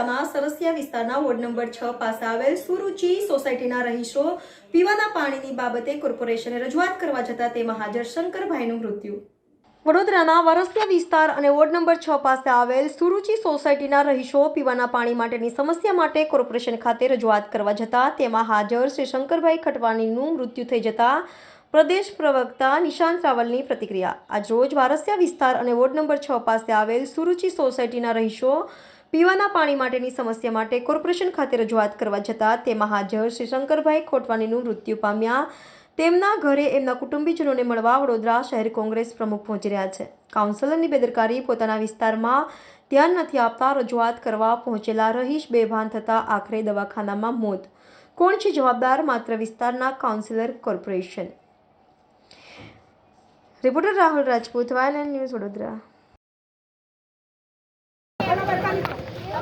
જિલ્લામાં સરસિયા વિસ્તારના ward number છ પાસે આવેલ સુરુચિ સોસાયટીના રહીશો પીવાના પાણીની બાબતે કોર્પોરેશને રજૂઆત કરવા જતાં તેમાં હાજર શંકરભાઈનું મૃત્યુ. વડોદરાના વરસિયા વિસ્તાર અને વોર્ડ નંબર છ પાસે આવેલ સુરુચિ સોસાયટીના રહીશો પીવાના પાણી માટેની સમસ્યા માટે કોર્પોરેશન ખાતે રજૂઆત કરવા જતાં તેમાં હાજર શ્રી શંકરભાઈ ખટવાણીનું મૃત્યુ થઈ જતાં પ્રદેશ પ્રવક્તા નિશાંત રાવલની પ્રતિક્રિયા. આજરોજ વારસિયા વિસ્તાર અને વોર્ડ નંબર છ પાસે આવેલ સુરુચિ સોસાયટીના રહીશો પીવાના પાણી માટેની સમસ્યા માટે કોર્પોરેશન ખાતે રજૂઆત કરવા જતાં તેમાં હાજર શ્રી શંકરભાઈ ખોટવાણીનું મૃત્યુ પામ્યા. તેમના ઘરે એમના કુટુંબીજનોને મળવા વડોદરા શહેર કોંગ્રેસ પ્રમુખ પહોંચી રહ્યા છે. કાઉન્સિલરની બેદરકારી પોતાના વિસ્તારમાં ધ્યાન નથી આપતા રજૂઆત કરવા પહોંચેલા રહીશ બેભાન થતા આખરે દવાખાનામાં મોત. કોણ છે જવાબદાર? માત્ર વિસ્તારના councillor corporation. Reporter Rahul Rajput વાયન news Vadodara.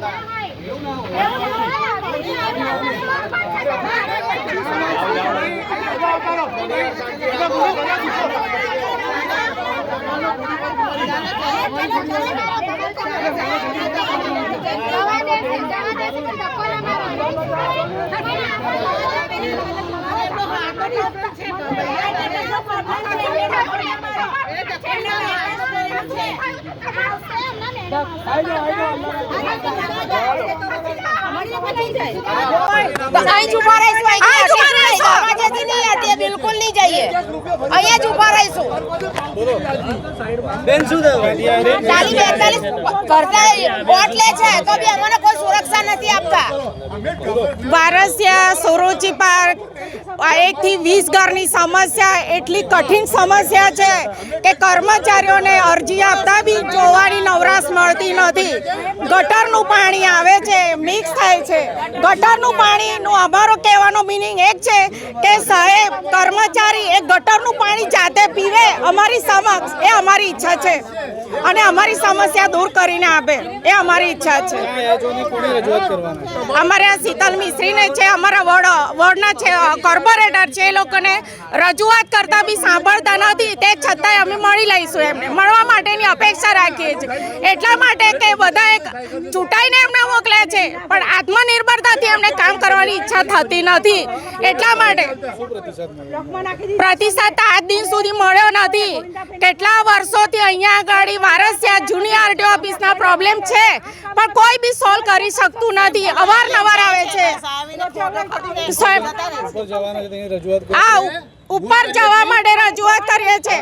અહીં જ બિલકુલ નહીં સોરોચી પાર્ક એક થી વીસ ઘરની સમસ્યા, એટલી કઠિન સમસ્યા છે કે કર્મચારીઓને અરજી આપતા બી જોવાની નવરાશ મળતી નથી. ગટરનું પાણી આવે છે મિક્સ થાય છે. ગટરનું પાણીનું અમારો કહેવાનો મિનિંગ એક છે કે સાહેબ, કર્મચારી એ ગટરનું પાણી જાતે પીવે, અમારી સમક્ષ, એ અમારી ઈચ્છા છે. અને અમારી સમસ્યા દૂર કરીને આપે, એ અમારી ઈચ્છા છે. અમારે આ શીતલ મિસ્ત્રીને છે, અમારા વોર્ડ વોર્ડના છે, કોર્પોરેટર છે, એ લોકોને રજૂઆત કરતા બી સાંભળતા નથી, તે છતાંય અમે મળી લઈશું એમને. મળવા માટેની અપેક્ષા રાખીએ છીએ એટલા માટે કે બધા એક ચૂંટાઈને એમને મોકલે છે, પણ આત્મનિર્ભરતાથી એમને કામ કરવાની ઈચ્છા થતી નથી. એટલા માટે પ્રતિસાદ આજ દિન સુધી મળ્યો નથી. કેટલા વર્ષોથી અહીંયા આગળ વારસિયા જૂની આરટીઓ ઓફિસના પ્રોબ્લેમ છે. પણ કોઈ બી સોલ્વ કરી શકતું નથી. અવારનવાર આ ઉપર જવા માટે રજૂઆત કરીએ છીએ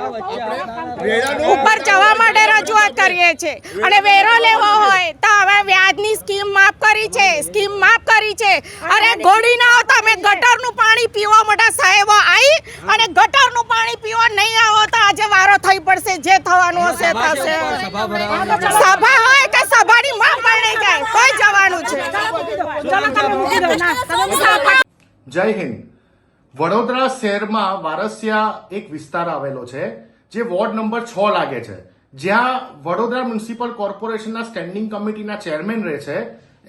ઉપર જવા માટે રજૂઆત કરીએ છીએ અને વેરો લેવો હોય તો હવે વ્યાજની સ્કીમ માફ કરી છે. સ્કીમ માફ કરી છે. અરે ગોળી ના આવો તમે ગટરનું પાણી પીવા મોટા સાહેબો આવી અને ગટરનું પાણી પીવા નહીં આવો તો આજે વારો થઈ પડશે. જે થવાનું હશે થશે. સભા ભરાવાની છે. સભા હોય કે સભાની માં પરણી જાય કોઈ જવાનું છે સભા જય હિન્દ. વડોદરા શહેરમાં વારસિયા એક વિસ્તાર આવેલો છે, જે વોર્ડ નંબર છ લાગે છે. જ્યાં વડોદરા મ્યુનિસિપલ કોર્પોરેશનના સ્ટેન્ડિંગ કમિટીના ચેરમેન રહે છે.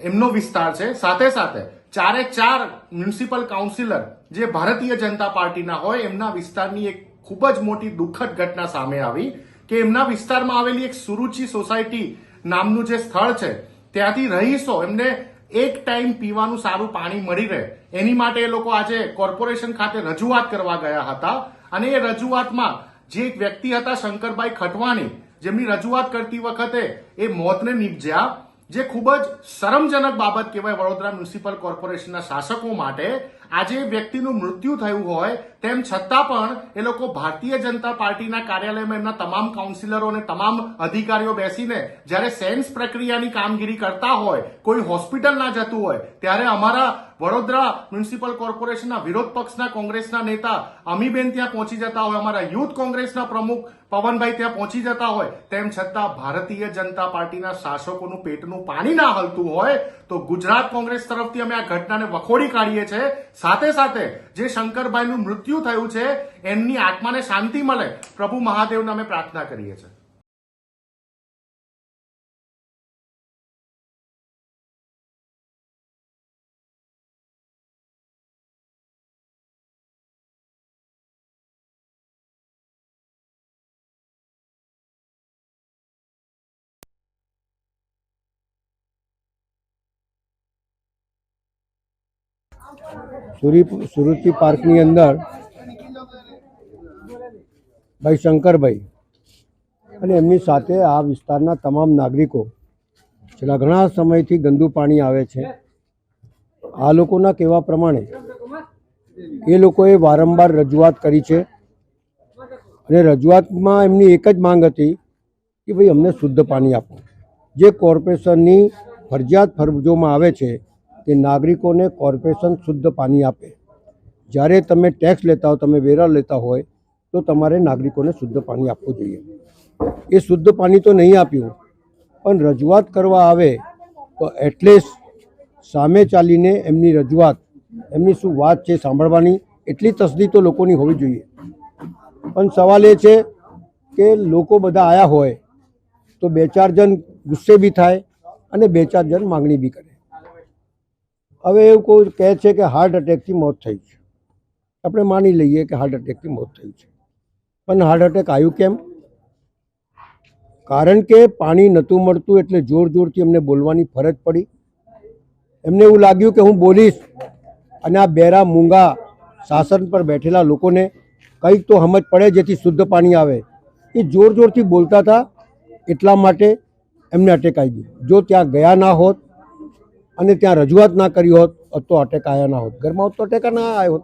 એમનો વિસ્તાર છે. સાથે સાથે ચારે ચાર મ્યુનિસિપલ કાઉન્સિલર જે ભારતીય જનતા પાર્ટીના હોય, એમના વિસ્તારની એક ખૂબ જ મોટી દુઃખદ ઘટના સામે આવી કે એમના વિસ્તારમાં આવેલી એક સુરુચિ સોસાયટી નામનું જે સ્થળ છે, ત્યાંથી રહીશો એમને એક ટાઈમ પીવાનું સારું પાણી મળી રહે. એની માટે એ લોકો આજે કોર્પોરેશન ખાતે રજૂઆત કરવા ગયા હતા. અને એ રજૂઆતમાં જે એક વ્યક્તિ હતા શંકરભાઈ ખટવાણી જેમની રજૂઆત કરતી વખતે એ મોતને નીપજ્યા, જે ખૂબ જ શરમજનક બાબત કહેવાય વડોદરા મ્યુનિસિપલ કોર્પોરેશનના શાસકો માટે. આજે વ્યક્તિનું મૃત્યુ થયું હોય, તેમ છતાં પણ એ લોકો ભારતીય જનતા પાર્ટીના કાર્યાલયમાં એમના તમામ કાઉન્સિલરો અને તમામ અધિકારીઓ બેસીને જ્યારે સેન્સ પ્રક્રિયાની કામગીરી કરતા હોય, કોઈ હોસ્પિટલ ના જતું હોય, ત્યારે અમારા વડોદરા મ્યુનિસિપલ કોર્પોરેશનના વિરોધ પક્ષના કોંગ્રેસના નેતા અમીબેન ત્યાં પહોંચી જતા હોય, અમારા યુથ કોંગ્રેસના પ્રમુખ પવનભાઈ ત્યાં પહોંચી જતા હોય, તેમ છતાં ભારતીય જનતા પાર્ટીના શાસકોનું પેટનું પાણી ના હલતું હોય, તો ગુજરાત કોંગ્રેસ તરફથી અમે આ ઘટનાને વખોડી કાઢીએ છીએ. સાથે સાથે જે શંકરભાઈનું મૃત્યુ થયું છે, એમની આત્માને શાંતિ મળે. પ્રભુ મહાદેવને અમે પ્રાર્થના કરીએ છીએ. સુરી સુરુચિ પાર્કની અંદર ભાઈ શંકરભાઈ અને એમની સાથે આ વિસ્તારના તમામ નાગરિકો છેલ્લા ઘણા સમયથી ગંદુ પાણી આવે છે. આ લોકોના કહેવા પ્રમાણે એ લોકોએ વારંવાર રજૂઆત કરી છે અને રજૂઆતમાં એમની એક જ માંગ હતી કે ભાઈ અમને શુદ્ધ પાણી આપો. જે કોર્પોરેશનની ફરજિયાત ફરજોમાં આવે છે કે નાગરિકોને કોર્પોરેશન શુદ્ધ પાણી આપે. જ્યારે તમે ટેક્સ લેતા હો, તમે વેરા લેતા હોય, તો તમારે નાગરિકોને શુદ્ધ પાણી આપવું જોઈએ. એ શુદ્ધ પાણી તો નહીં આપ્યું, પણ રજૂઆત કરવા આવે, તો એટલીસ્ટ સામે ચાલીને એમની રજૂઆત, એમની શું વાત છે સાંભળવાની, એટલી તસદી તો લોકોની હોવી જોઈએ. પણ સવાલ એ છે કે લોકો બધા આવ્યા હોય, તો બે ચાર જણ ગુસ્સે બી થાય અને બે ચાર જણ માગણી બી કરે. હવે એવું કોઈ કહે છે કે હાર્ટ એટેકથી મોત થઈ છે. આપણે માની લઈએ કે હાર્ટ એટેકથી મોત થઈ છે. પણ હાર્ટ એટેક આવ્યું કેમ? કારણ કે પાણી નહોતું મળતું એટલે જોર જોરથી એમને બોલવાની ફરજ પડી. એમને એવું લાગ્યું કે હું બોલીશ અને આ બેરા મૂંગા શાસન પર બેઠેલા લોકોને કંઈક તો સમજ પડે જેથી શુદ્ધ પાણી આવે. એ જોર જોરથી બોલતા હતા એટલા માટે એમને અટેક આવી ગયું. જો ત્યાં ગયા ના હોત અને ત્યાં રજૂઆત ના કરી હોત તો અટેક આવ્યા ના હોત. ઘરમાં હોત તો અટેક ના આવ્યો હોત.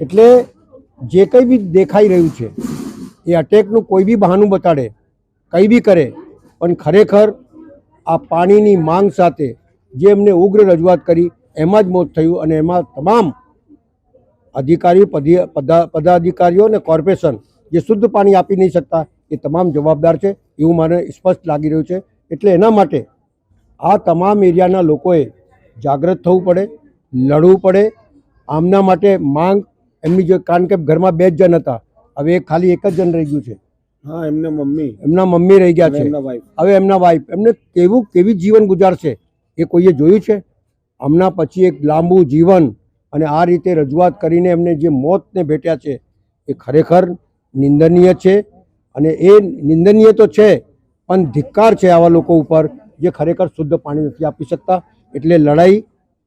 એટલે જે કંઈ બી દેખાઈ રહ્યું છે, એ અટેકનું કોઈ બી બહાનું બતાડે, કંઈ બી કરે, પણ ખરેખર આ પાણીની માંગ સાથે જે એમને ઉગ્ર રજૂઆત કરી, એમાં જ મોત થયું અને એમાં તમામ અધિકારી પદી- પદા- પદાધિકારીઓ અને કોર્પોરેશન જે શુદ્ધ પાણી આપી નહીં શકતા, એ તમામ જવાબદાર છે એવું મને સ્પષ્ટ લાગી રહ્યું છે. એટલે એના માટે આ તમામ એરિયાના લોકોએ જાગૃત થવું પડે લડવું પડે. આમના માટે માંગ એમની જે કારણ કે ઘરમાં બે જ જણ હતા. હવે એ ખાલી એક જ જણ રહી ગયું છે. હા એમના મમ્મી. એમના મમ્મી રહી ગયા છે. હવે એમના વાઈફ એમને કેવું કેવી જીવન ગુજારશે એ કોઈએ જોયું છે? હમણાં પછી એક લાંબુ જીવન અને આ રીતે રજૂઆત કરીને એમને જે મોતને ભેટ્યા છે એ ખરેખર નિંદનીય છે. અને એ નિંદનીય તો છે પણ ધિક્કાર છે આવા લોકો ઉપર. જે ખરેખર શુદ્ધ પાણી નથી આપી શકતા. એટલે લડાઈ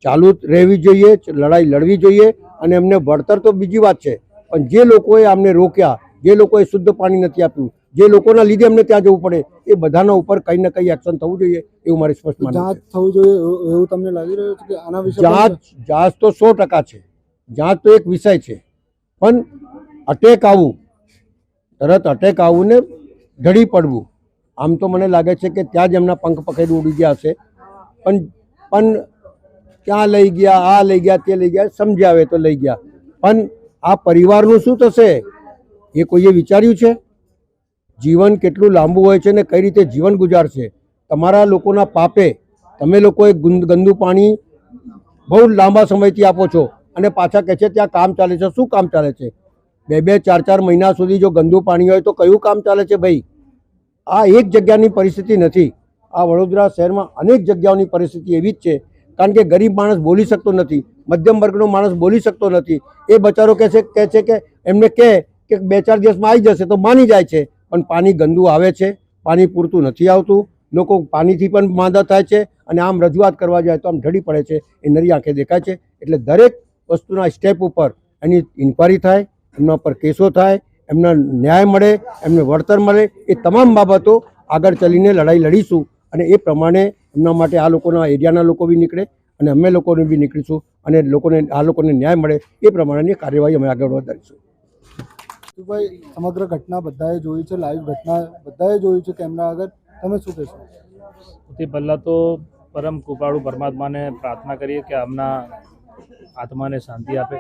ચાલુ રહેવી જોઈએ લડાઈ લડવી જોઈએ અને એમને વળતર તો બીજી વાત છે. પણ જે લોકોએ અમને રોક્યા જે લોકોએ શુદ્ધ પાણી નથી આપ્યું જે લોકોના લીધે અમને ત્યાં જવું પડે એ બધાના ઉપર કંઈ ને કંઈ એક્શન થવું જોઈએ એવું મારે સ્પષ્ટ માનવું જાંચ થવું જોઈએ એવું- એવું તમને લાગી રહ્યું છે કે આના વિશે જાંચ જાંચ તો સો ટકા છે. જાંચ તો એક વિષય છે. પણ અટેક આવવું તરત અટેક આવવું ને ઢળી પડવું. આમ તો મને લાગે છે કે ત્યાં જ એમના પંખ પકડી ઉડી ગયા હશે. પણ પણ ક્યાં લઈ ગયા, આ લઈ ગયા, તે લઈ ગયા સમજાવે તો લઈ ગયા. પણ આ પરિવારનું શું થશે? એ કોઈએ વિચાર્યું છે? જીવન કેટલું લાંબુ હોય છે ને કઈ રીતે જીવન ગુજારશે? તમારા લોકોના પાપે તમે લોકોએ ગંદુ પાણી બહુ લાંબા સમયથી આપો છો અને પાછા કહે છે ત્યાં કામ ચાલે છે. શું કામ ચાલે છે? બે બે, ચાર ચાર મહિના સુધી જો ગંદુ પાણી હોય તો કયું કામ ચાલે છે ભાઈ? આ એક જગ્યાની પરિસ્થિતિ નથી. આ વડોદરા શહેરમાં અનેક જગ્યાઓની પરિસ્થિતિ એવી જ છે. કારણ કે ગરીબ માણસ બોલી શકતો નથી, મધ્યમ વર્ગનો માણસ બોલી શકતો નથી. એ બચારો કહે છે કહે છે કે એમને કહે કે બે ચાર દિવસમાં આવી જશે તો માની જાય છે. પણ પાણી ગંદુ આવે છે, પાણી પૂરતું નથી આવતું. લોકો પાણીથી પણ માંદા થાય છે અને આમ રજૂઆત કરવા જાય તો આમ ઢળી પડે છે. એ નરી આંખે દેખાય છે. એટલે દરેક વસ્તુના સ્ટેપ ઉપર એની ઇન્કવાયરી થાય, એમના પર કેસો થાય એમના ન્યાય મળે એમને વળતર મળે એ તમામ બાબતો આગળ ચાલીને લડાઈ લડીશું. અને એ પ્રમાણે એમના માટે આ લોકોના એરિયાના લોકો બી નીકળે અને અમે લોકોને બી નીકળીશું અને લોકોને આ લોકોને ન્યાય મળે એ પ્રમાણેની કાર્યવાહી અમે આગળ વધારીશું. ભાઈ સમગ્ર ઘટના બધાએ જોઈ છે લાઈવ ઘટના બધાએ જોયું છે કેમેરા આગળ. તમે શું કહેશો? સૌથી પહેલાં તો પરમ કૃપાળુ પરમાત્માને પ્રાર્થના કરીએ કે આમના આત્માને શાંતિ આપે.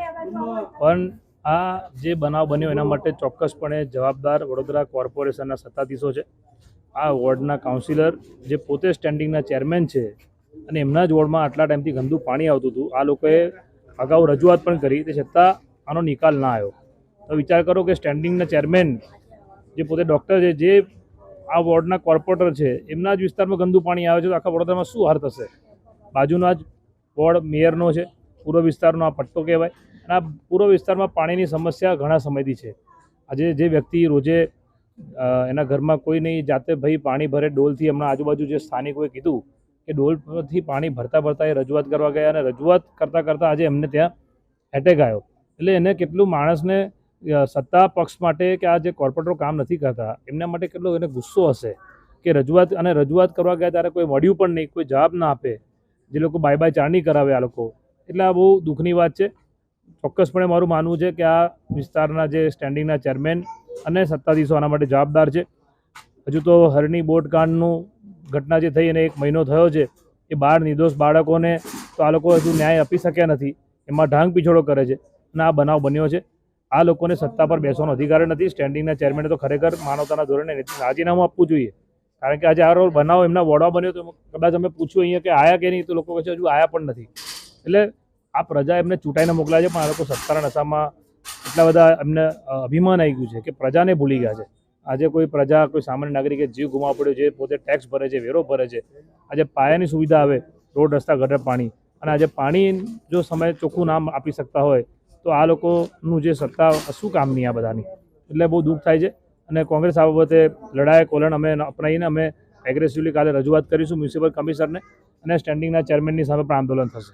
પણ આ જે બનાવ બન્યો એના માટે ચોક્કસપણે જવાબદાર વડોદરા કોર્પોરેશનના સત્તાધીશો છે. આ વોર્ડના કાઉન્સિલર જે પોતે સ્ટેન્ડિંગના ચેરમેન છે અને એમના જ વોર્ડમાં આટલા ટાઈમથી ગંદુ પાણી આવતું હતું, આ લોકોએ અગાઉ રજૂઆત પણ કરી તે છતાં આનો નિકાલ ના આવ્યો. તો વિચાર કરો કે સ્ટેન્ડિંગના ચેરમેન જે પોતે ડૉક્ટર છે, જે આ વોર્ડના કોર્પોરેટર છે, એમના જ વિસ્તારમાં ગંદુ પાણી આવે છે તો આખા વડોદરામાં શું હાર થશે? બાજુના જ વોર્ડ મેયરનો છે, પૂર્વ વિસ્તારનો આ પટ્ટો કહેવાય. અને આ પૂર્વ વિસ્તારમાં પાણીની સમસ્યા ઘણા સમયથી છે. આજે જે વ્યક્તિ રોજે એના ઘરમાં કોઈ નહીં, જાતે ભાઈ પાણી ભરે ડોલથી હમણાં આજુબાજુ જે સ્થાનિકોએ કીધું કે ડોલથી પાણી ભરતા ભરતા એ રજૂઆત કરવા ગયા અને રજૂઆત કરતાં કરતાં આજે એમને ત્યાં એટેક આવ્યો. એટલે એને કેટલું માણસને સત્તા પક્ષ માટે કે આ જે કોર્પોરેટરો કામ નથી કરતા, એમના માટે કેટલો એને ગુસ્સો હશે કે રજૂઆત, અને રજૂઆત કરવા ગયા ત્યારે કોઈ મળ્યું પણ નહીં, કોઈ જવાબ ના આપે. જે લોકો બાય બાય ચાણી કરાવે આ લોકો. એટલે આ બહુ દુઃખની વાત છે. ચોક્કસપણે મારું માનવું છે કે આ વિસ્તારના જે સ્ટેન્ડિંગના ચેરમેન અને સત્તાધીશો આના માટે જવાબદાર છે. હજુ તો હરણી બોટ કાંડનું ઘટના જે થઈ અને એક મહિનો થયો છે, એ બાર નિર્દોષ બાળકોને તો આ લોકો હજુ ન્યાય આપી શક્યા નથી, એમાં ઢાંગ પીછોડો કરે છે અને આ બનાવ બન્યો છે. આ લોકોને સત્તા પર બેસવાનો અધિકાર નથી સ્ટેન્ડિંગના ચેરમેને તો ખરેખર માનવતાના ધોરણે રાજીનામું આપવું જોઈએ. કારણ કે આજે આ બનાવ એમના વોર્ડમાં બન્યો તો કદાચ અમે પૂછ્યું અહીંયા કે આયા કે નહીં, તો લોકો કહે છે હજુ આયા પણ નથી. એટલે આ પ્રજા એમને ચૂંટાઈને મોકલાય છે, પણ આ લોકો સત્તાના નશામાં એટલા બધા એમને અભિમાન આવી ગયું છે કે પ્રજાને ભૂલી ગયા છે. આજે કોઈ પ્રજા, કોઈ સામાન્ય નાગરિકે જીવ ગુમાવવો પડ્યો છે, પોતે ટેક્સ ભરે છે, વેરો ભરે છે, આજે પાયાની સુવિધા આવે, રોડ, રસ્તા, ગટર, પાણી. અને આજે પાણી જો સમય ચોખ્ખું નામ આપી શકતા હોય, તો આ લોકોનું જે સત્તા શું કામની આ બધાની? એટલે બહુ દુઃખ થાય છે. અને કોંગ્રેસ આ બાબતે લડાયક વલણ અમે અપનાવીને અમે એગ્રેસિવલી કાલે રજૂઆત કરીશું મ્યુનિસિપલ કમિશનરને અને સ્ટેન્ડિંગના ચેરમેનની સામે પણ આંદોલન થશે.